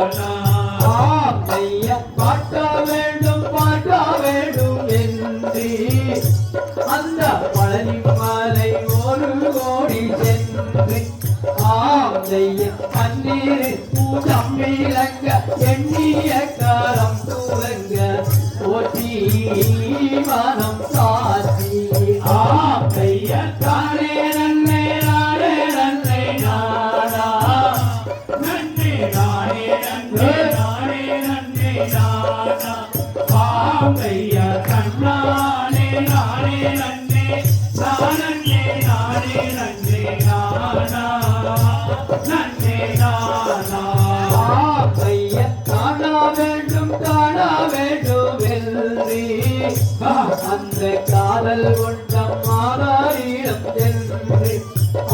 ஆம் ஐயா பாட்ட வேண்டும் பாட்ட வேண்டும் என்று. அந்த பழனி மலை ஒரு கோடி சென்று. ஆம் ஐயா பன்னீர் பூஜம் விளங்க எண்ணிய காலம் தூரங்க போற்றி மனம் சாத்தி. ஆம் ஐயா நன்மை நாடே நன்மை நாடா பாம்பையா கண்ணானே நானே நன்றி நானே நானே நன்றி நானா நன்றி நானா. ஐயா காண வேண்டும் காண வேண்டும் என்று அந்த காதல் கொண்டம் மாதாரிடம் சென்று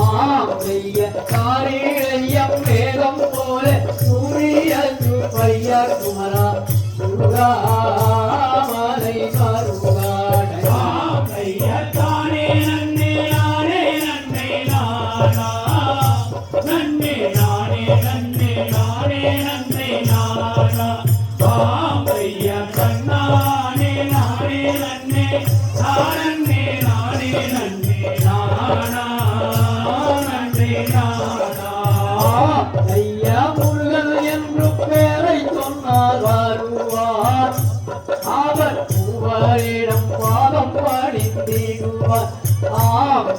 ஆமைய காரிழையம் வேகம் போல சூரிய பையா குமரா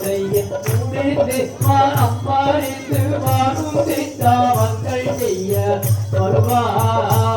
செய்ய முடிந்து மனம் பறித்து வரும் திட்டாவங்கள் செய்ய வருவார்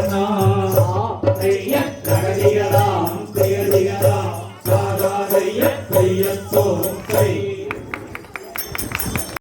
but no.